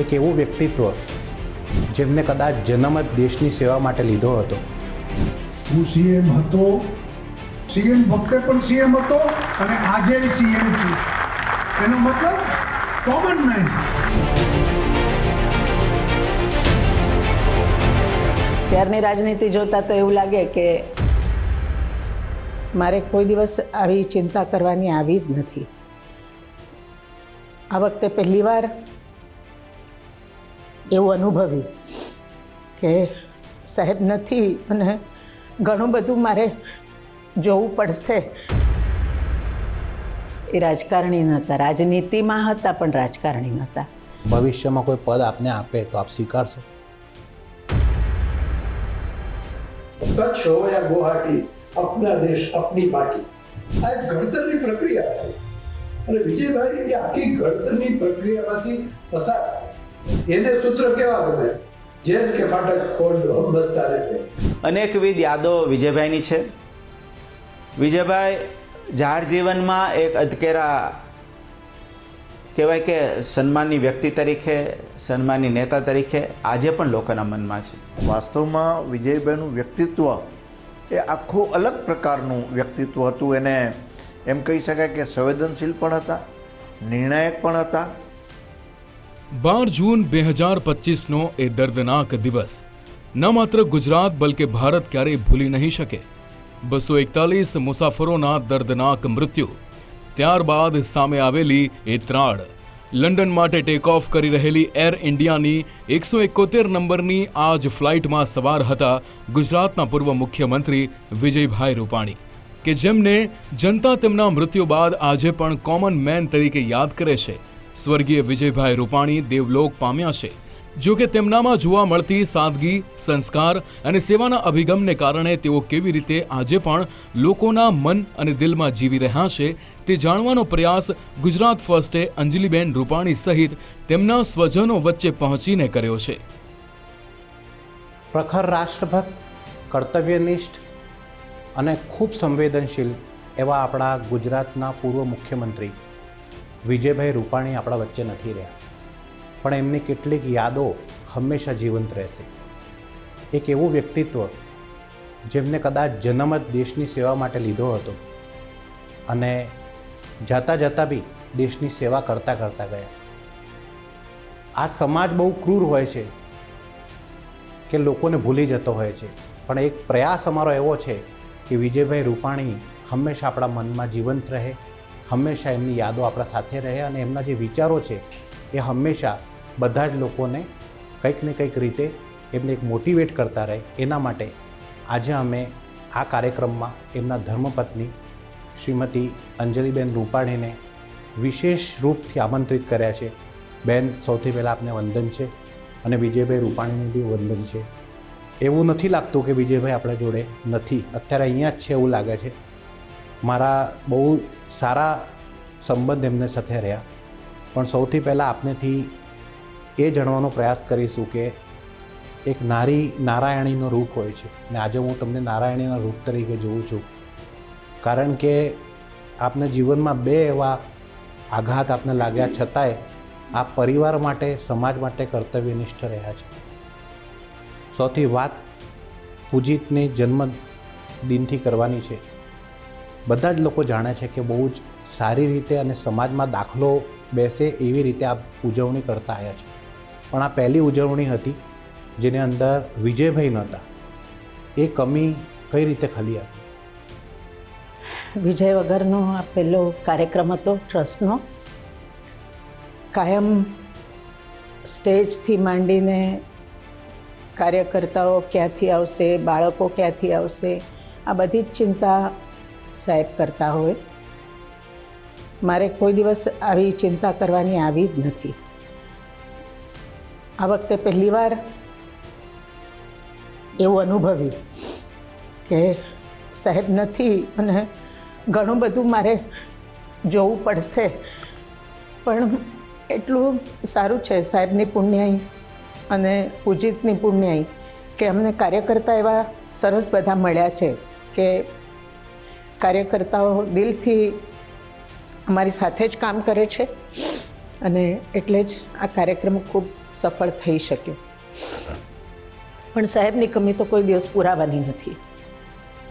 એક એવું વ્યક્તિત્વ જેમને કદાચ જન્મ જ દેશની સેવા માટે લીધો હતો. હું સીએમ હતો. સીએમ વખતે પણ સીએમ હતો અને આજે સીએમ છું. એનો મતલબ કોમન મેન ત્યારની રાજનીતિ જોતા તો એવું લાગે કે મારે કોઈ દિવસ આવી ચિંતા કરવાની આવી જ નથી. આ વખતે પહેલીવાર એવું અનુભવ્યું કે સાહેબ નથી અને ઘણું બધું મારે જોવું પડશે. એ રાજકારણી નહોતા રાજનીતિમાં હતા પણ રાજકારણી નહોતા. ભવિષ્યમાં કોઈ પદ આપને આપે તો આપ સ્વીકારશો? કચ્છ હો યા ગુવાહાટી અપના દેશ અપની પાર્ટી. આ એક ઘડતરની પ્રક્રિયા હતી. અને વિજયભાઈ એ આખી ઘડતરની પ્રક્રિયામાંથી પસાર એને સૂત્ર કેવા બને? જેમ કે ફાટક હમ બનતા રહે. અનેકવિધ યાદો વિજયભાઈની છે. વિજયભાઈ જાહેર જીવનમાં એક અધકેરા કહેવાય કે સન્માનની વ્યક્તિ તરીકે સન્માનની નેતા તરીકે આજે પણ લોકોના મનમાં છે. વાસ્તવમાં વિજયભાઈનું વ્યક્તિત્વ એ આખું અલગ પ્રકારનું વ્યક્તિત્વ હતું. એને એમ કહી શકાય કે સંવેદનશીલ પણ હતા નિર્ણાયક પણ હતા. બાર જૂન બે હજાર પચીસનો એ દર્દનાક દિવસ. ન માત્ર ગુજરાત બલકે ભારત ક્યારેય ભૂલી નહીં શકે. બસો એકતાલીસ મુસાફરોના દર્દનાક મૃત્યુ. ત્યારબાદ સામે આવેલી એ ત્રાડ લંડન માટે ટેક ઓફ કરી રહેલી એર ઇન્ડિયાની એકસો એકોતેર નંબરની આ જ ફ્લાઇટમાં સવાર હતા ગુજરાતના પૂર્વ મુખ્યમંત્રી વિજયભાઈ રૂપાણી. કે જેમને જનતા તેમના મૃત્યુ બાદ આજે પણ કોમન મેન તરીકે યાદ કરે છે. સ્વર્ગીય વિજયભાઈ રૂપાણી દેવલોક પામ્યા છે. જો કે તેમનામાં જોવા મળતી સાદગી, સંસ્કાર અને સેવાના અભિગમને કારણે તેઓ કેવી રીતે આજે પણ લોકોના મન અને દિલમાં જીવી રહ્યા છે તે જાણવાનો પ્રયાસ ગુજરાત ફર્સ્ટે અંજલિબેન રૂપાણી સહિત તેમના સ્વજનો વચ્ચે પહોંચીને કર્યો છે. પ્રખર રાષ્ટ્રભક્ત, કર્તવ્યનિષ્ઠ અને ખૂબ સંવેદનશીલ એવા આપણા ગુજરાતના પૂર્વ મુખ્યમંત્રી વિજયભાઈ રૂપાણી આપણા વચ્ચે નથી રહ્યા. પણ એમની કેટલીક યાદો હંમેશા જીવંત રહેશે. એક એવું વ્યક્તિત્વ જેમને કદાચ જન્મ જ દેશની સેવા માટે લીધો હતો અને જતા જતાં બી દેશની સેવા કરતાં કરતાં ગયા. આ સમાજ બહુ ક્રૂર હોય છે કે લોકોને ભૂલી જતો હોય છે. પણ એક પ્રયાસ અમારો એવો છે કે વિજયભાઈ રૂપાણી હંમેશા આપણા મનમાં જીવંત રહે હંમેશા એમની યાદો આપણા સાથે રહે અને એમના જે વિચારો છે, એ હંમેશા બધા જ લોકોને કંઈક ને કંઈક રીતે એમને એક મોટિવેટ કરતા રહે. એના માટે આજે અમે આ કાર્યક્રમમાં એમના ધર્મપત્ની શ્રીમતી અંજલિબેન રૂપાણીને વિશેષ રૂપથી આમંત્રિત કર્યા છે. બેન, સૌથી પહેલાં આપને વંદન છે અને વિજયભાઈ રૂપાણીને બી વંદન છે. એવું નથી લાગતું કે વિજયભાઈ આપણા જોડે નથી. અત્યારે અહીંયા જ છે એવું લાગે છે. મારા બહુ સારા સંબંધ એમને સાથે રહ્યા. પણ સૌથી પહેલાં આપનેથી એ જાણવાનો પ્રયાસ કરીશું કે એક નારી નારાયણીનો રૂપ હોય છે. અને આજે હું તમને નારાયણીના રૂપ તરીકે જોઉં છું. કારણ કે આપને જીવનમાં બે એવા આઘાત આપને લાગ્યા છતાંય આપ પરિવાર માટે, સમાજ માટે કર્તવ્યનિષ્ઠ રહ્યા છે. સૌથી વાત પૂજિતની જન્મદિનથી કરવાની છે. બધા જ લોકો જાણે છે કે બહુ જ સારી રીતે અને સમાજમાં દાખલો બેસે એવી રીતે આ ઉજવણી કરતા આવ્યા છે. પણ આ પહેલી ઉજવણી હતી જેની અંદર વિજયભાઈ નહોતા. એ કમી કઈ રીતે ખલી આપી? વિજય વગરનો આ પહેલો કાર્યક્રમ હતો, ટ્રસ્ટનો. કાયમ સ્ટેજથી માંડીને કાર્યકર્તાઓ ક્યાંથી આવશે, બાળકો ક્યાંથી આવશે, આ બધી જ ચિંતા સાહેબ કરતા હોય. મારે કોઈ દિવસ આવી ચિંતા કરવાની આવી જ નથી. આ વખતે પહેલીવાર એવું અનુભવ્યું કે સાહેબ નથી અને ઘણું બધું મારે જોવું પડશે. પણ એટલું સારું છે સાહેબની પુણ્યાઈ અને પૂજિતની પુણ્યાઈ કે અમને કાર્યકર્તા એવા સરસ બધા મળ્યા છે કે કાર્યકર્તાઓ દિલથી અમારી સાથે જ કામ કરે છે અને એટલે જ આ કાર્યક્રમ ખૂબ સફળ થઈ શક્યો. પણ સાહેબની કમી તો કોઈ દિવસ પુરાવાની નથી.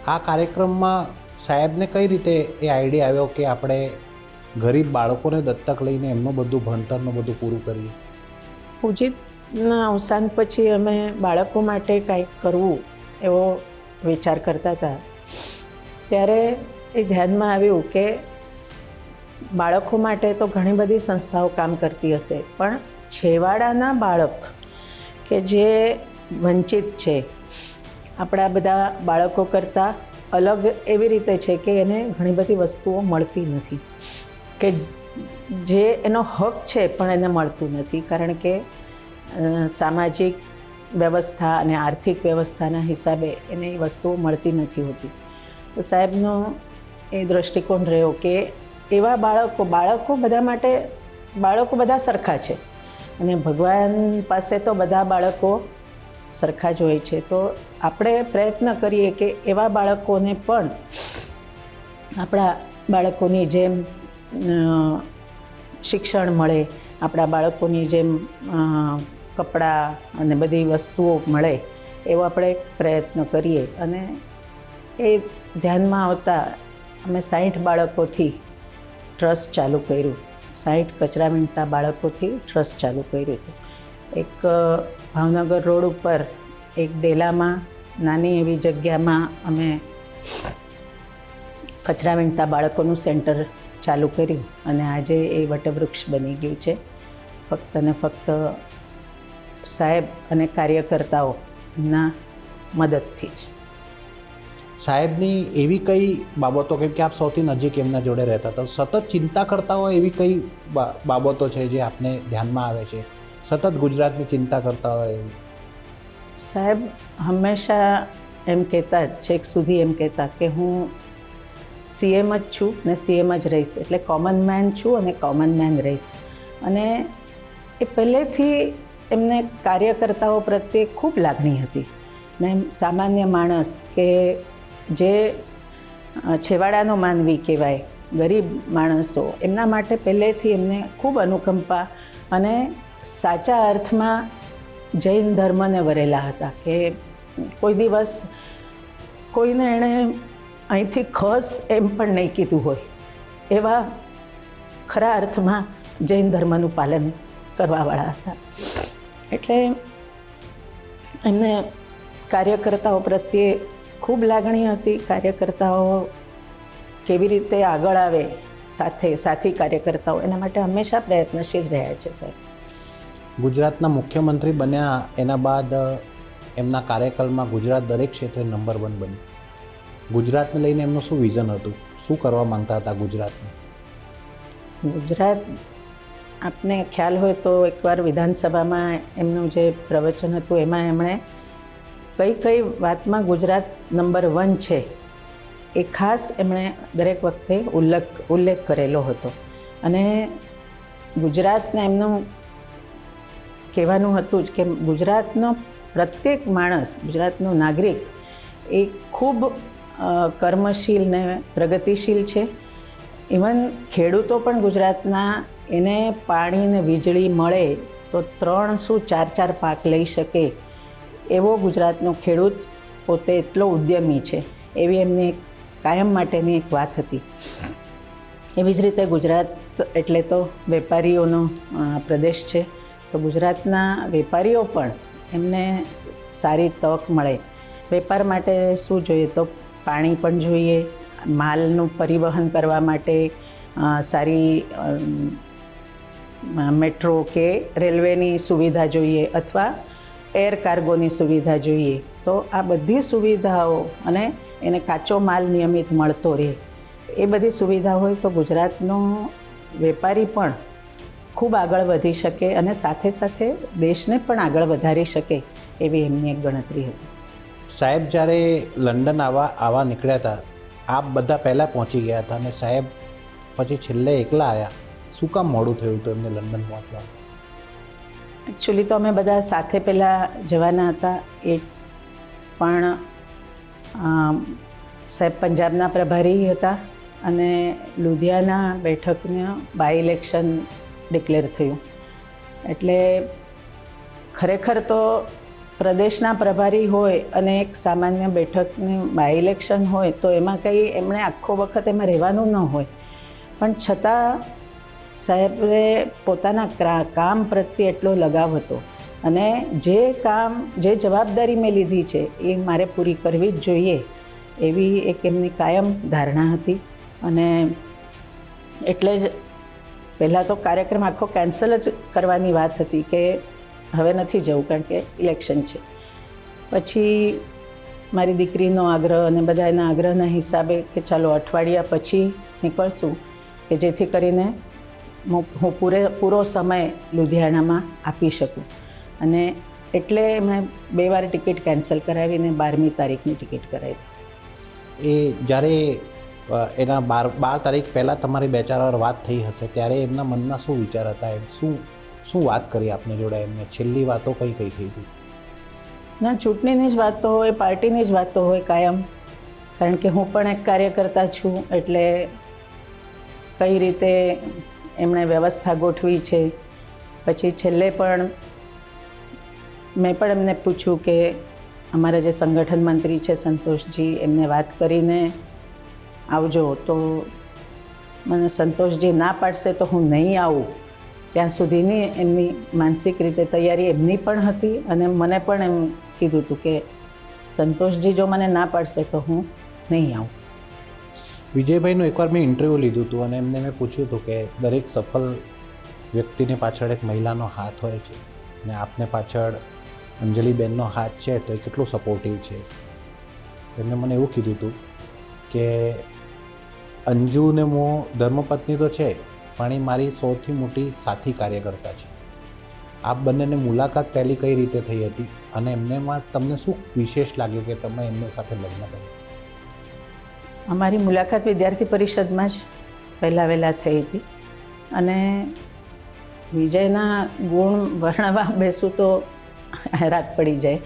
આ કાર્યક્રમમાં સાહેબને કઈ રીતે એ આઈડિયા આવ્યો કે આપણે ગરીબ બાળકોને દત્તક લઈને એમનું બધું ભણતરનું બધું પૂરું કરીએ? પૂજિતના અવસાન પછી અમે બાળકો માટે કાંઈક કરવું એવો વિચાર કરતા હતા. ત્યારે એ ધ્યાનમાં આવ્યું કે બાળકો માટે તો ઘણી બધી સંસ્થાઓ કામ કરતી હશે, પણ છેવાડાના બાળક કે જે વંચિત છે, આપણા બધા બાળકો કરતાં અલગ એવી રીતે છે કે એને ઘણી બધી વસ્તુઓ મળતી નથી. કે જે એનો હક છે પણ એને મળતું નથી, કારણ કે સામાજિક વ્યવસ્થા અને આર્થિક વ્યવસ્થાના હિસાબે એને એ વસ્તુઓ મળતી નથી હોતી. સાહેબનો એ દૃષ્ટિકોણ રહ્યો કે એવા બાળકો બાળકો બધા માટે, બાળકો બધા સરખા છે. અને ભગવાન પાસે તો બધા બાળકો સરખા જ હોય છે. તો આપણે પ્રયત્ન કરીએ કે એવા બાળકોને પણ આપણા બાળકોની જેમ શિક્ષણ મળે, આપણા બાળકોની જેમ કપડાં અને બધી વસ્તુઓ મળે એવો આપણે પ્રયત્ન કરીએ. અને એ ધ્યાનમાં આવતા અમે સાઠ બાળકોથી ટ્રસ્ટ ચાલુ કર્યું. સાઠ કચરા વીણતા બાળકોથી ટ્રસ્ટ ચાલુ કર્યું હતું. એક ભાવનગર રોડ ઉપર એક ડેલામાં, નાની એવી જગ્યામાં અમે કચરા વીણતા બાળકોનું સેન્ટર ચાલુ કર્યું અને આજે એ વટવૃક્ષ બની ગયું છે. ફક્ત ને ફક્ત સાહેબ અને કાર્યકર્તાઓના મદદથી જ. સાહેબની એવી કઈ બાબતો, કેમ કે આપ સૌથી નજીક એમના જોડે રહેતા હતા સતત ચિંતા કરતા હોય એવી કઈ બાબતો છે જે આપને ધ્યાનમાં આવે છે? સતત ગુજરાતની ચિંતા કરતા હોય સાહેબ, હંમેશા એમ કહેતા છેક સુધી એમ કહેતા કે હું સીએમ જ છું ને સીએમ જ રહીશ, એટલે કોમન મેન છું અને કોમન મેન રહીશ. અને એ પહેલેથી એમને કાર્યકર્તાઓ પ્રત્યે ખૂબ લાગણી હતી. ને સામાન્ય માણસ કે જે છેવાડાનો માનવી કહેવાય, ગરીબ માણસો, એમના માટે પહેલેથી એમને ખૂબ અનુકંપા અને સાચા અર્થમાં જૈન ધર્મને વરેલા હતા કે કોઈ દિવસ કોઈને એણે અહીંથી ખસ એમ પણ નહીં કીધું હોય, એવા ખરા અર્થમાં જૈન ધર્મનું પાલન કરવાવાળા હતા. એટલે એમને કાર્યકર્તાઓ પ્રત્યે ખૂબ લાગણી હતી કાર્યકર્તાઓ કેવી રીતે આગળ આવે સાથે સાથી કાર્યકર્તાઓ એના માટે હંમેશા પ્રયત્નશીલ રહ્યા છે સાહેબ ગુજરાતના મુખ્યમંત્રી બન્યા એના બાદ એમના કાર્યકાળમાં ગુજરાત દરેક ક્ષેત્રે નંબર વન બન્યું. ગુજરાતને લઈને એમનું શું વિઝન હતું? શું કરવા માંગતા હતા ગુજરાતને? ગુજરાત આપને ખ્યાલ હોય તો એકવાર વિધાનસભામાં એમનું જે પ્રવચન હતું એમાં એમણે કઈ કઈ વાતમાં ગુજરાત નંબર વન છે એ ખાસ એમણે દરેક વખતે ઉલ્લેખ ઉલ્લેખ કરેલો હતો. અને ગુજરાતને એમનું કહેવાનું હતું જ કે ગુજરાતનો પ્રત્યેક માણસ, ગુજરાતનો નાગરિક એ ખૂબ કર્મશીલ ને પ્રગતિશીલ છે. ઇવન ખેડૂતો પણ ગુજરાતના એને પાણી ને વીજળી મળે તો ત્રણ શું ચાર ચાર પાક લઈ શકે એવો ગુજરાતનો ખેડૂત પોતે એટલો ઉદ્યમી છે, એવી એમની એક કાયમ માટેની એક વાત હતી. એવી જ રીતે ગુજરાત એટલે તો વેપારીઓનો પ્રદેશ છે. તો ગુજરાતના વેપારીઓ પણ એમને સારી તક મળે. વેપાર માટે શું જોઈએ તો પાણી પણ જોઈએ, માલનું પરિવહન કરવા માટે સારી મેટ્રો કે રેલવેની સુવિધા જોઈએ અથવા એર કાર્ગોની સુવિધા જોઈએ. તો આ બધી સુવિધાઓ અને એને કાચો માલ નિયમિત મળતો રહે. એ બધી સુવિધા હોય તો ગુજરાતનો વેપારી પણ ખૂબ આગળ વધી શકે અને સાથે સાથે દેશને પણ આગળ વધારી શકે એવી એમની એક ગણતરી હતી. સાહેબ, જ્યારે લંડન આવવા આવા નીકળ્યા હતા, આપ બધા પહેલાં પહોંચી ગયા હતા અને સાહેબ, પછી છેલ્લે એકલા આવ્યા શું કામ મોડું થયું હતું એમને લંડન પહોંચવા એકચ્યુઅલી તો અમે બધા સાથે પહેલાં જવાના હતા. એ પણ સાહેબ પંજાબના પ્રભારી હતા અને લુધિયાના બેઠકનું બાય ઇલેક્શન ડિક્લેર થયું. એટલે ખરેખર તો પ્રદેશના પ્રભારી હોય અને એક સામાન્ય બેઠકની બાય ઇલેક્શન હોય તો એમાં કંઈ એમણે આખો વખત એમાં રહેવાનું ન હોય. પણ છતાં સાહેબે પોતાના કામ પ્રત્યે એટલો લગાવ હતો. અને જે કામ, જે જવાબદારી મેં લીધી છે, એ મારે પૂરી કરવી જ જોઈએ એવી એક એમની કાયમ ધારણા હતી. અને એટલે જ પહેલાં તો કાર્યક્રમ આખો કેન્સલ જ કરવાની વાત હતી કે હવે નથી જવું કારણ કે ઇલેક્શન છે. પછી મારી દીકરીનો આગ્રહ અને બધા એના આગ્રહના હિસાબે કે ચાલો અઠવાડિયા પછી નીકળશું કે જેથી કરીને હું હું પૂરે પૂરો સમય લુધિયાણામાં આપી શકું. અને એટલે મેં બે વાર ટિકિટ કેન્સલ કરાવીને બારમી તારીખની ટિકિટ કરાવી. એ જ્યારે એના બાર બાર તારીખ પહેલાં તમારી બે ચાર વાર વાત થઈ હશે ત્યારે એમના મનમાં શું વિચાર હતા? એમ શું શું વાત કરી આપને જોડે એમને? છેલ્લી વાતો કઈ કઈ થઈ હતી? ના ચૂંટણીની જ વાત તો હોય પાર્ટીની જ વાત તો હોય કાયમ. કારણ કે હું પણ એક કાર્યકર્તા છું એટલે કઈ રીતે એમણે વ્યવસ્થા ગોઠવી છે. પછી છેલ્લે પણ મેં પણ એમને પૂછ્યું કે અમારા જે સંગઠન મંત્રી છે સંતોષજી, એમને વાત કરીને આવજો. તો મને સંતોષજી ના પાડશે તો હું નહીં આવું. ત્યાં સુધીની એમની માનસિક રીતે તૈયારી એમની પણ હતી અને મને પણ એમ કીધું હતું કે સંતોષજી જો મને ના પાડશે તો હું નહીં આવું. વિજયભાઈનું એકવાર મેં ઇન્ટરવ્યૂ લીધું હતું અને એમને મેં પૂછ્યું હતું કે દરેક સફળ વ્યક્તિની પાછળ એક મહિલાનો હાથ હોય છે અને આપને પાછળ અંજલિબેનનો હાથ છે તો એ કેટલું સપોર્ટિવ છે. એમને મને એવું કીધું હતું કે અંજુને મો ધર્મપત્ની તો છે, પણ એ મારી સૌથી મોટી સાથી કાર્યકર્તા છે. આપ બંનેને મુલાકાત પહેલી કઈ રીતે થઈ હતી અને એમનેમાં તમને શું વિશેષ લાગ્યું કે તમે એમની સાથે લગ્ન કર્યું? અમારી મુલાકાત વિદ્યાર્થી પરિષદમાં જ પહેલાં વહેલા થઈ હતી. અને વિજયના ગુણ વર્ણવા બેસું તો રાત પડી જાય.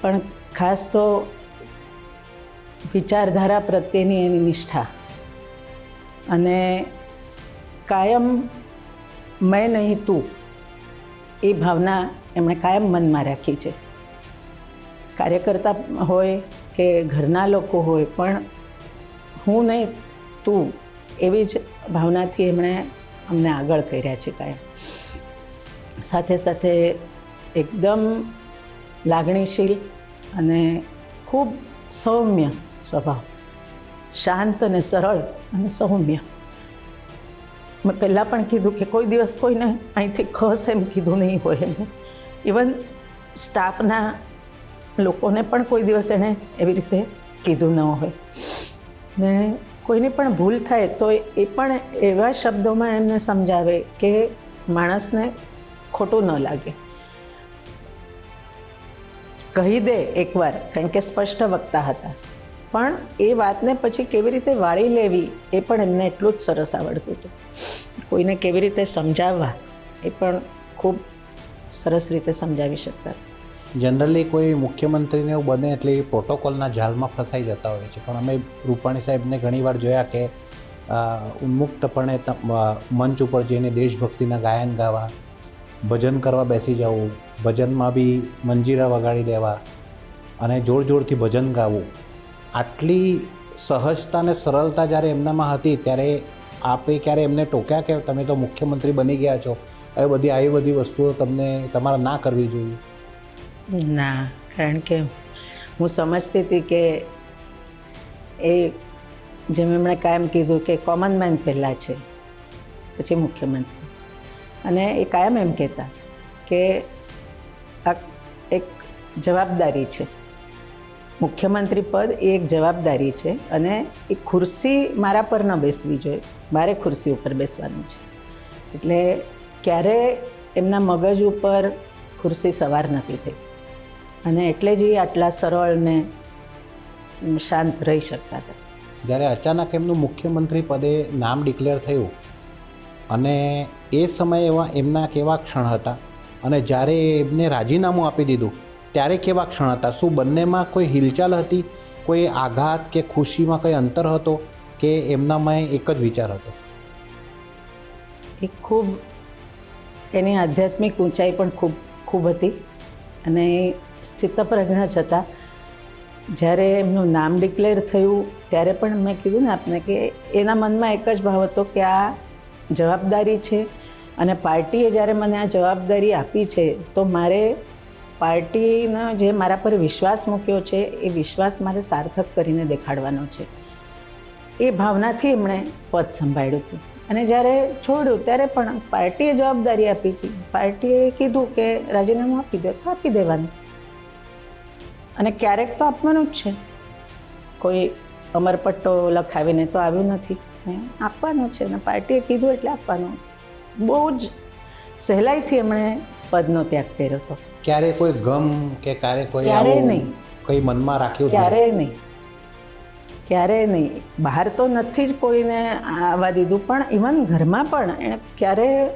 પણ ખાસ તો વિચારધારા પ્રત્યેની એની નિષ્ઠા. અને કાયમ મેં નહીં તું એ ભાવના એમણે કાયમ મનમાં રાખી છે. કાર્યકર્તા હોય કે ઘરના લોકો હોય પણ હું નહીં, તું એવી જ ભાવનાથી એમણે અમને આગળ કર્યા છે કાયમ. સાથે સાથે એકદમ લાગણીશીલ અને ખૂબ સૌમ્ય સ્વભાવ. શાંત અને સરળ અને સૌમ્ય. મેં પહેલાં પણ કીધું કે કોઈ દિવસ કોઈને અહીંથી ખસ એમ કીધું નહીં હોય એમને. ઇવન સ્ટાફના લોકોને પણ કોઈ દિવસ એણે એવી રીતે કીધું ન હોય. ને કોઈની પણ ભૂલ થાય તો એ પણ એવા શબ્દોમાં એમને સમજાવે કે માણસને ખોટું ન લાગે. કહી દે એકવાર, કારણ કે સ્પષ્ટ વક્તા હતા. પણ એ વાતને પછી કેવી રીતે વાળી લેવી એ પણ એમને એટલું જ સરસ આવડતું હતું. કોઈને કેવી રીતે સમજાવવા એ પણ ખૂબ સરસ રીતે સમજાવી શકતા. જનરલી કોઈ મુખ્યમંત્રીને એવું બને એટલે એ પ્રોટોકોલના જાલમાં ફસાઈ જતા હોય છે. પણ અમે રૂપાણી સાહેબને ઘણીવાર જોયા કે ઉન્મુક્તપણે મંચ ઉપર જઈને દેશભક્તિના ગાયન ગાવા, ભજન કરવા બેસી જવું, ભજનમાં બી મંજીરા વગાડી દેવા અને જોર જોરથી ભજન ગાવું. આટલી સહજતા અને સરળતા જ્યારે એમનામાં હતી ત્યારે આપે ક્યારે એમને ટોક્યા કે તમે તો મુખ્યમંત્રી બની ગયા છો એ બધી આવી બધી વસ્તુઓ તમને તમારે ના કરવી જોઈએ. ના, કારણ કે હું સમજતી હતી કે એ જેમ એમણે કાયમ કીધું કે કોમન મેન પહેલાં છે, પછી મુખ્યમંત્રી. અને એ કાયમ એમ કહેતા કે આ એક જવાબદારી છે. મુખ્યમંત્રી પદ એ એક જવાબદારી છે અને એ ખુરશી મારા પર ન બેસવી જોઈએ, મારે ખુરશી ઉપર બેસવાનું છે. એટલે ક્યારે એમના મગજ ઉપર ખુરશી સવાર નથી થઈ. અને એટલે જ એ આટલા સરળ ને શાંત રહી શકતા હતા. જ્યારે અચાનક એમનું મુખ્યમંત્રી પદે નામ ડિક્લેર થયું અને એ સમયે એવા એમના કેવા ક્ષણ હતા અને જ્યારે એમને રાજીનામું આપી દીધું ત્યારે કેવા ક્ષણ હતા? શું બંનેમાં કોઈ હિલચાલ હતી? કોઈ આઘાત કે ખુશીમાં કંઈ અંતર હતો કે એમનામાં એક જ વિચાર હતો? એ ખૂબ એની આધ્યાત્મિક ઊંચાઈ પણ ખૂબ ખૂબ હતી અને સ્થિતપ્રજ્ઞ હતા જ્યારે એમનું નામ ડિક્લેર થયું, ત્યારે પણ મેં કીધું ને આપને કે એના મનમાં એક જ ભાવ હતો કે આ જવાબદારી છે અને પાર્ટીએ જ્યારે મને આ જવાબદારી આપી છે, તો મારે પાર્ટીનો જે મારા પર વિશ્વાસ મૂક્યો છે, એ વિશ્વાસ મારે સાર્થક કરીને દેખાડવાનો છે. એ ભાવનાથી એમણે પદ સંભાળ્યું હતું. અને જ્યારે છોડ્યું, ત્યારે પણ પાર્ટીએ જવાબદારી આપી હતી. પાર્ટીએ કીધું કે, રાજીનામું આપી દે, તો આપી દેવાનું. અને ક્યારેક તો આપવાનું જ છે. કોઈ અમરપટ્ટો લખાવીને તો આવ્યું નથી. આપવાનું છે અને પાર્ટીએ કીધું એટલે આપવાનું. બહુ જ સહેલાઈથી એમણે પદનો ત્યાગ કર્યો હતો. ક્યારે કોઈ ગમ કે ક્યારે કોઈ ક્યારેય નહીં. કઈ મનમાં રાખ્યું ક્યારેય નહીં. ક્યારેય નહીં. બહાર તો નથી જ કોઈને આવવા દીધું પણ ઇવન ઘરમાં પણ એણે ક્યારે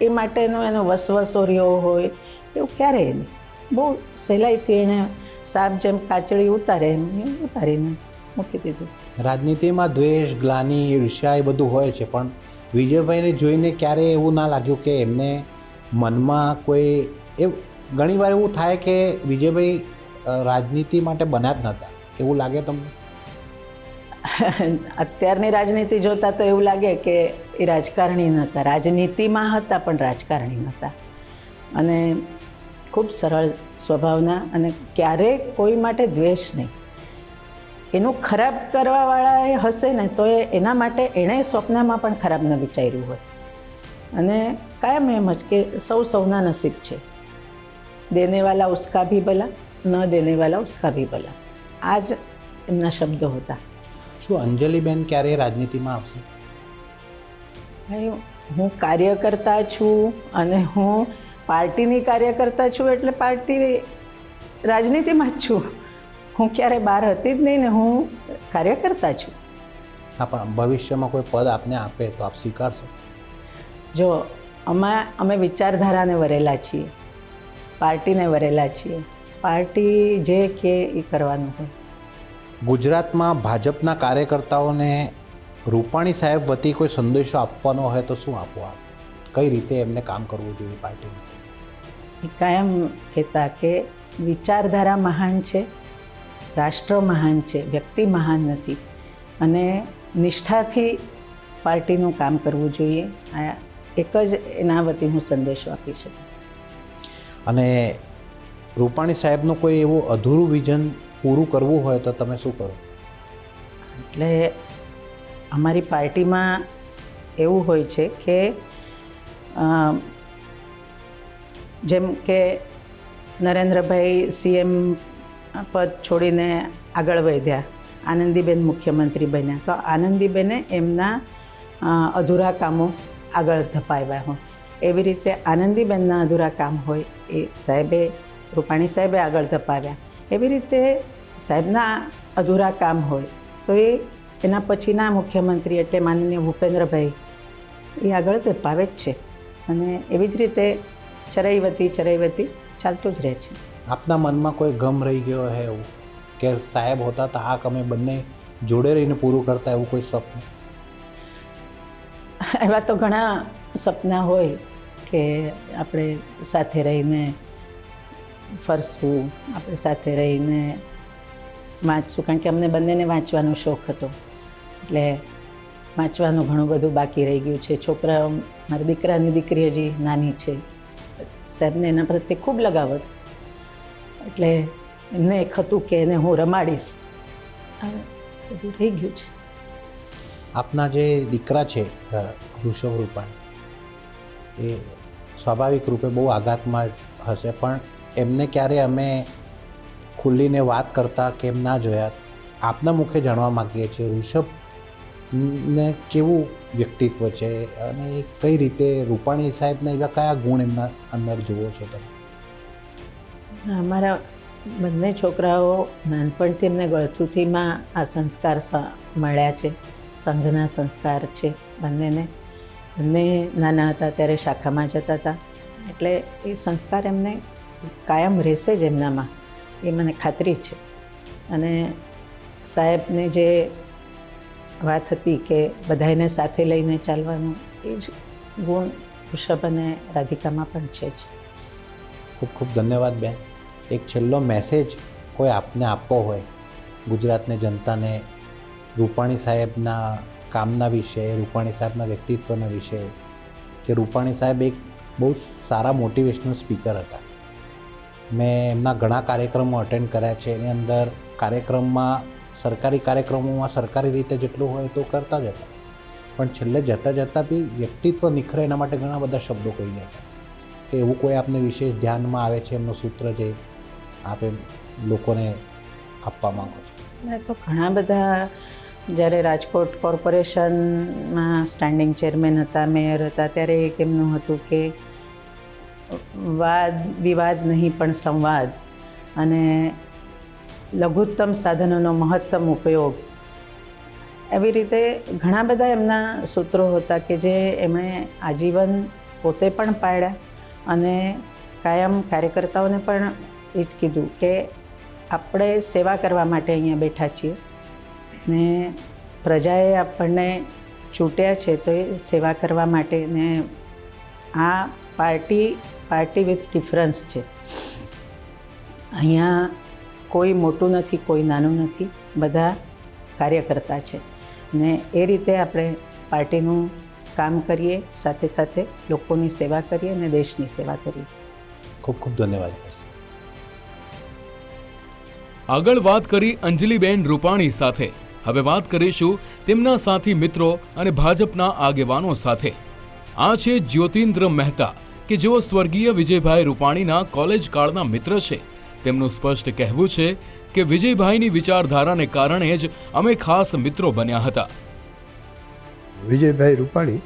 એ માટેનો એનો વસવસો રહ્યો હોય એવું ક્યારેય નહીં. બહુ સહેલાઈથી એણે સાપ જેમ કાચળી ઉતારે એમ ઉતારીને મૂકી દીધું. રાજનીતિમાં દ્વેષ ગ્લાની ઈર્ષ્યા એ બધું હોય છે પણ વિજયભાઈને જોઈને ક્યારે એવું ના લાગ્યું કે એમને મનમાં કોઈ એ ઘણીવાર એવું થાય કે વિજયભાઈ રાજનીતિ માટે બન્યા જ નહોતા. એવું લાગે તમને? અત્યારની રાજનીતિ જોતા તો એવું લાગે કે એ રાજકારણી નહોતા. રાજનીતિમાં હતા પણ રાજકારણી નહોતા. અને ખૂબ સરળ સ્વભાવના અને ક્યારેય કોઈ માટે દ્વેષ નહીં. એનું ખરાબ કરવાવાળા એ હશે ને તો એ એના માટે એણે સ્વપ્નમાં પણ ખરાબ ન વિચાર્યું હોય. અને કાયમ એમ જ કે સૌ સૌના નસીબ છે. દેનેવાલા ઉસકા ભી ભલા ન દેનેવાલા ઉસકા ભી ભલા. આ જ એમના શબ્દો હતા. શું અંજલિબેન ક્યારે રાજનીતિમાં આવશે? હું કાર્યકર્તા છું અને હું પાર્ટીની કાર્યકર્તા છું એટલે પાર્ટી રાજનીતિમાં જ છું. હું ક્યારે બહાર હતી જ નહીં ને હું કાર્યકર્તા છું. હા પણ ભવિષ્યમાં કોઈ પદ આપને આપે તો આપ સ્વીકારશો? જો અમે અમે વિચારધારાને વરેલા છીએ. પાર્ટીને વરેલા છીએ. પાર્ટી જે કે એ કરવાનું હોય. ગુજરાતમાં ભાજપના કાર્યકર્તાઓને રૂપાણી સાહેબ વતી કોઈ સંદેશો આપવાનો હોય તો શું આપવા આપ? કઈ રીતે એમને કામ કરવું જોઈએ પાર્ટીમાં? એ કાયમ કહેતા કે વિચારધારા મહાન છે રાષ્ટ્ર મહાન છે વ્યક્તિ મહાન નથી. અને નિષ્ઠાથી પાર્ટીનું કામ કરવું જોઈએ. આ એક જ એના વતી હું સંદેશો આપી શકીશ. અને રૂપાણી સાહેબનું કોઈ એવું અધૂરું વિઝન પૂરું કરવું હોય તો તમે શું કરો? એટલે અમારી પાર્ટીમાં એવું હોય છે કે જેમ કે નરેન્દ્રભાઈ સીએમ પદ છોડીને આગળ વધ્યા, આનંદીબેન મુખ્યમંત્રી બન્યા. તો આનંદીબેને એમના અધૂરા કામો આગળ ધપાવ્યા હોય. એવી રીતે આનંદીબેનના અધૂરા કામ હોય એ સાહેબે, રૂપાણી સાહેબે આગળ ધપાવ્યા. એવી રીતે સાહેબના અધૂરા કામ હોય તો એ એના પછીના મુખ્યમંત્રી એટલે માનનીય ભૂપેન્દ્રભાઈ એ આગળ ધપાવે જ છે. અને એવી જ રીતે ચરૈવતી ચરૈવતી ચાલતું જ રહે છે. આપના મનમાં કોઈ ગમ રહી ગયો હે એવું? કે સાહેબ હોતા તો આ અમે બંને જોડે રહીને પૂરું કરતા એવું કોઈ સ્વપ્ન? એવા તો ઘણા સપના હોય કે આપણે સાથે રહીને ફરશું આપણે સાથે રહીને વાંચશું. કારણ કે અમને બંનેને વાંચવાનો શોખ હતો. એટલે વાંચવાનું ઘણું બધું બાકી રહી ગયું છે. છોકરાઓ મારી દીકરાની દીકરી હજી નાની છે. સાહેબને એના પ્રત્યે ખૂબ લગાવત એટલે એમને એક હતું કે એને હું રમાડીશ. બધું થઈ ગયું છે. આપના જે દીકરા છે ઋષભ રૂપાણી, એ સ્વાભાવિક રૂપે બહુ આઘાતમાં હશે, પણ એમને ક્યારે અમે ખુલ્લીને વાત કરતા, કેમ ના જોયા, આપના મુખે જાણવા માગીએ છીએ ઋષભ ને કેવું વ્યક્તિત્વ છે અને કઈ રીતે રૂપાણી સાહેબના એવા કયા ગુણ એમના અંદર જુઓ છો તમે? અમારા બંને છોકરાઓ નાનપણથી એમને ગળથુથીમાં આ સંસ્કાર મળ્યા છે, સંઘના સંસ્કાર છે બંનેને. બંને નાના હતા ત્યારે શાખામાં જતા હતા. એટલે એ સંસ્કાર એમને કાયમ રહેશે જ એમનામાં. એ મને ખાતરી છે. અને સાહેબને જે વાત હતી કે બધાને સાથે લઈને ચાલવાનું એ જ ગુણ ઋષભ અને રાધિકામાં પણ છે જ. ખૂબ ખૂબ ધન્યવાદ બેન. એક છેલ્લો મેસેજ કોઈ આપને આપવો હોય, ગુજરાતની જનતાને, રૂપાણી સાહેબના કામના વિશે, રૂપાણી સાહેબના વ્યક્તિત્વના વિશે, કે રૂપાણી સાહેબ એક બહુ સારા મોટિવેશનલ સ્પીકર હતા. મેં એમના ઘણા કાર્યક્રમો અટેન્ડ કર્યા છે. એની અંદર કાર્યક્રમમાં સરકારી કાર્યક્રમોમાં સરકારી રીતે જેટલું હોય તો કરતા જ હતા પણ છેલ્લે જતાં જતાં બી વ્યક્તિત્વ નિખરે એના માટે ઘણા બધા શબ્દો કહી જતા તો એવું કોઈ આપને વિશેષ ધ્યાનમાં આવે છે એમનું સૂત્ર જે આપે લોકોને આપવા માગો છો? તો ઘણા બધા જ્યારે રાજકોટ કોર્પોરેશનના સ્ટેન્ડિંગ ચેરમેન હતા, મેયર હતા, ત્યારે એક એમનું હતું કે વાદ વિવાદ નહીં પણ સંવાદ. અને લઘુત્તમ સાધનોનો મહત્તમ ઉપયોગ. એવી રીતે ઘણા બધા એમના સૂત્રો હતા કે જે એમણે આજીવન પોતે પણ પાડ્યા અને કાયમ કાર્યકર્તાઓને પણ એ જ કીધું કે આપણે સેવા કરવા માટે અહીંયા બેઠા છીએ ને પ્રજાએ આપણને ચૂંટ્યા છે તો એ સેવા કરવા માટે ને આ પાર્ટી પાર્ટી વિથ ડિફરન્સ છે. અહીંયા કોઈ મોટું નથી કોઈ નાનું નથી. બધા કાર્યકર્તા છે. ને એ રીતે આપણે પાર્ટીનું કામ કરીએ સાથે સાથે લોકોની સેવા કરીએ અને દેશની સેવા કરીએ. ખૂબ ખૂબ ધન્યવાદ. આગળ વાત કરી અંજલિબેન રૂપાણી સાથે. હવે વાત કરીશું તેમના સાથી મિત્રો અને ભાજપના આગેવાનો સાથે. આ છે જ્યોતિન્દ્ર મહેતા કે જેઓ સ્વર્ગીય વિજયભાઈ રૂપાણીના કોલેજ કાળના મિત્ર છે. તેમનું સ્પષ્ટ કહેવું છે કે વિજયભાઈની વિચારધારાને કારણે જ અમે ખાસ મિત્રો બન્યા હતા. વિજયભાઈ રૂપાણી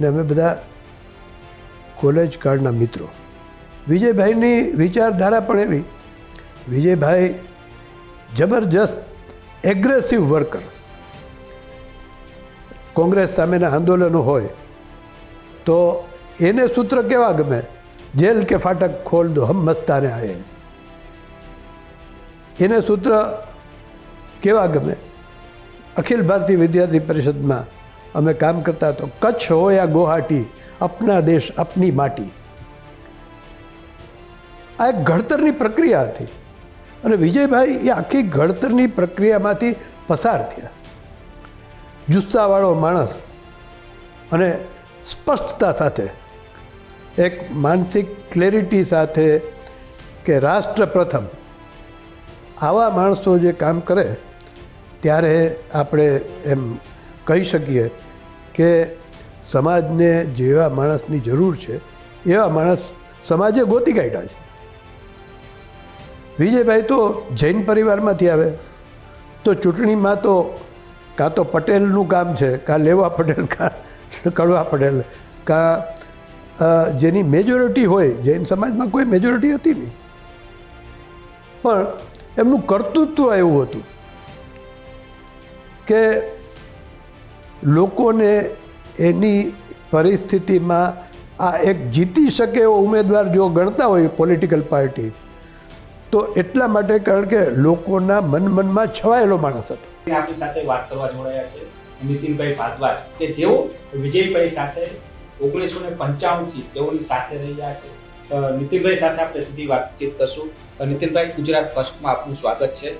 ને અમે બધા કોલેજ કાળના મિત્રો. વિજયભાઈની વિચારધારા પણ એવી, વિજયભાઈ જબરજસ્ત એગ્રેસિવ વર્કર કોંગ્રેસ સામેના આંદોલનો હોય તો એને સૂત્ર કેવા ગમે? જેલ કે ફાટક ખોલ દો, હમ મસ્તાને આયે. એને સૂત્ર કેવા ગમે? અખિલ ભારતીય વિદ્યાર્થી પરિષદમાં અમે કામ કરતા તો કચ્છ હો યા ગુવાહાટી, અપના દેશ, અપની માટી. આ એક ઘડતરની પ્રક્રિયા હતી. અને વિજયભાઈ એ આખી ઘડતરની પ્રક્રિયામાંથી પસાર થયા. જુસ્સાવાળો માણસ અને સ્પષ્ટતા સાથે એક માનસિક ક્લેરિટી સાથે કે રાષ્ટ્ર પ્રથમ, આવા માણસો જે કામ કરે, ત્યારે આપણે એમ કહી શકીએ કે સમાજને જેવા માણસની જરૂર છે, એવા માણસ સમાજે ગોતી કાઢ્યા છે. વિજયભાઈ તો જૈન પરિવારમાંથી આવે, તો ચૂંટણીમાં તો કાં તો પટેલનું કામ છે, કાં લેવા પટેલ, કાં કડવા પટેલ, કાં જેની મેજોરિટી હોય, જૈન સમાજમાં કોઈ મેજોરિટી હતી નહીં. પણ એમનું કર્તૃત્વ એવું હતું કે લોકોને એની પરિસ્થિતિમાં આ એક જીતી શકે એવો ઉમેદવાર જો ગણતા હોય પોલિટિકલ પાર્ટી તો એટલા માટે કારણ કે લોકોના મન મનમાં છવાયેલો માણસ હતો. આપણી સાથે વાત કરવા જોડાયા છે નીતિનભાઈ ભારદ્વાજ કે જેઓ વિજયભાઈ સાથે ઓગણીસો ને પંચાણું થી તેઓની સાથે રહ્યા છે. નીતિનભાઈ સાથે આપણે સીધી વાતચીત કરશું. નીતિનભાઈ, ગુજરાત ફર્સ્ટમાં આપનું સ્વાગત છે.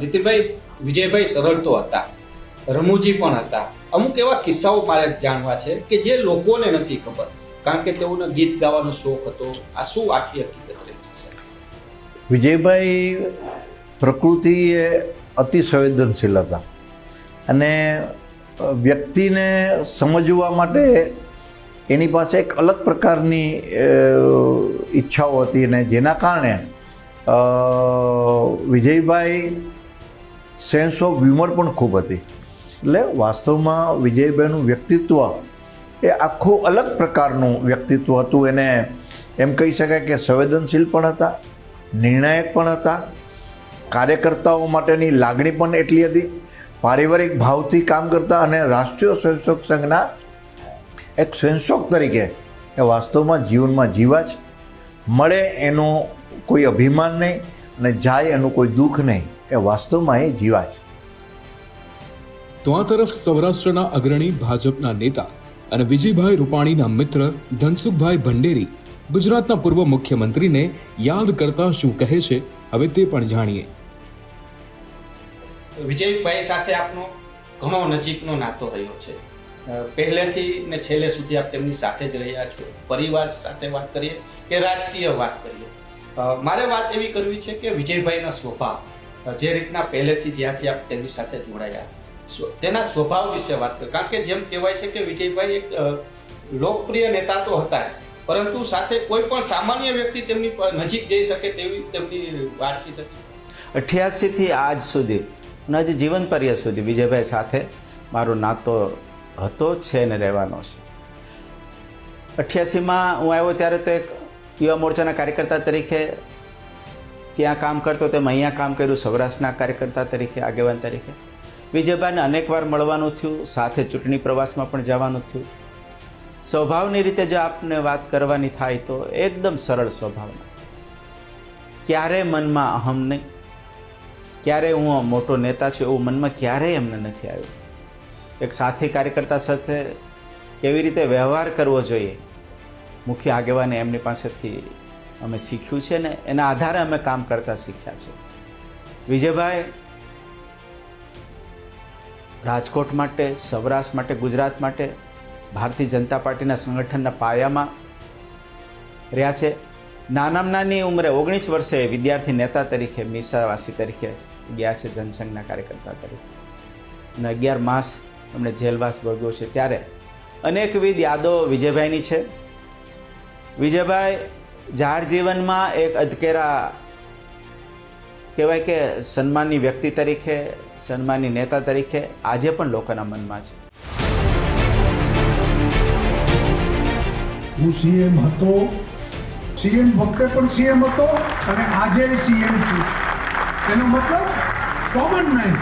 નીતિનભાઈ, વિજયભાઈ સરળ તો હતા. રમૂજી પણ હતા. અમુક એવા કિસ્સાઓ મારે જાણવા છે કે જે લોકોને નથી ખબર. કારણ કે તેઓને ગીત ગાવાનો શોખ હતો. આ શું આખી હકીકત રહી છે? વિજયભાઈ પ્રકૃતિએ અતિ સંવેદનશીલ હતા. અને વ્યક્તિને સમજવા માટે એની પાસે એક અલગ પ્રકારની ઈચ્છાઓ હતી અને જેના કારણે વિજયભાઈ સેન્સ ઓફ હ્યુમર પણ ખૂબ હતી. એટલે વાસ્તવમાં વિજયભાઈનું વ્યક્તિત્વ એ આખું અલગ પ્રકારનું વ્યક્તિત્વ હતું. એને એમ કહી શકાય કે સંવેદનશીલ પણ હતા, નિર્ણાયક પણ હતા. કાર્યકર્તાઓ માટેની લાગણી પણ એટલી હતી. પારિવારિક ભાવથી કામ કરતા અને રાષ્ટ્રીય સ્વયંસેવક સંઘના એક સ્વયંસેવક તરીકે એ વાસ્તવમાં જીવનમાં જીવા જ. મળે એનું કોઈ અભિમાન નહીં અને જાય એનું કોઈ દુઃખ નહીં. એ વાસ્તવમાં એ જીવા જ. તો આ તરફ સૌરાષ્ટ્રના અગ્રણી ભાજપના નેતા અને વિજયભાઈ રૂપાણીના મિત્ર ધનસુખભાઈ ભંડેરી ગુજરાતના પૂર્વ મુખ્યમંત્રીને યાદ કરતા શું કહે છે હવે તે પણ જાણીએ. વિજયભાઈ સાથે આપનો ઘણો નજીકનો નાતો રહ્યો છે. પહેલેથી ને છેલ્લે સુધી આપ તેમની સાથે જ રહ્યા છો. પરિવાર સાથે વાત કરીએ કે રાજકીય વાત કરીએ? મારે વાત એવી કરવી છે કે વિજયભાઈના સ્વભાવ જે રીતના પહેલેથી જ્યાંથી આપ તેમની સાથે જોડાયા. તેના સ્વભાવ વિશે વાત કરીએ કારણ કે જેમ કહેવાય છે કે વિજયભાઈ એક લોકપ્રિય નેતા તો હતા જ, પરંતુ સાથે કોઈ પણ સામાન્ય વ્યક્તિ તેમની નજીક જઈ શકે તેવી તેમની વાતચીત હતી. અઠ્યાસીથી આજ સુધી, અને હજી જીવન પર્યંત સુધી વિજયભાઈ સાથે મારો નાતો હતો, છે ને રહેવાનો છે. અઠ્યાસીમાં હું આવ્યો ત્યારે તો એક યુવા મોરચાના કાર્યકર્તા તરીકે ત્યાં કામ કરતો, તેમ અહીંયા કામ કર્યું, સૌરાષ્ટ્રના કાર્યકર્તા તરીકે, આગેવાન તરીકે. વિજયભાઈને અનેકવાર મળવાનું થયું, સાથે ચૂંટણી પ્રવાસમાં પણ જવાનું થયું. સ્વભાવની રીતે જો આપને વાત કરવાની થાય તો એકદમ સરળ સ્વભાવના. ક્યારે મનમાં અહમ નહીં. ક્યારે હું મોટો નેતા છું એવું મનમાં ક્યારેય એમને નથી આવ્યું. એક સાથી કાર્યકર્તા સાથે કેવી રીતે વ્યવહાર કરવો જોઈએ? મુખ્ય આગેવાને એમની પાસેથી અમે શીખ્યું છે ને એના આધારે અમે કામ કરતા શીખ્યા છે. વિજયભાઈ, રાજકોટ માટે, સૌરાષ્ટ્ર માટે, ગુજરાત માટે ભારતીય જનતા પાર્ટીના સંગઠનના પાયામાં રહ્યા છે. નાનામાં નાની ઉંમરે ઓગણીસ વર્ષે વિદ્યાર્થી નેતા તરીકે, મીસાવાસી તરીકે ગયા છે જનસંઘના કાર્યકર્તા તરીકે. અને અગિયાર માસ એમણે જેલવાસ ભોગવ્યો છે ત્યારે. અનેકવિધ યાદો વિજયભાઈની છે. વિજયભાઈ જાહેર જીવનમાં એક અધકેરા કહેવાય કે સન્માનની વ્યક્તિ તરીકે, સન્માનની નેતા તરીકે આજે પણ લોકોના મનમાં છે. હું સીએમ હતો. સીએમ વખતે પણ સીએમ હતો અને આજે સીએમ છું. એનો મતલબ કોમન મેન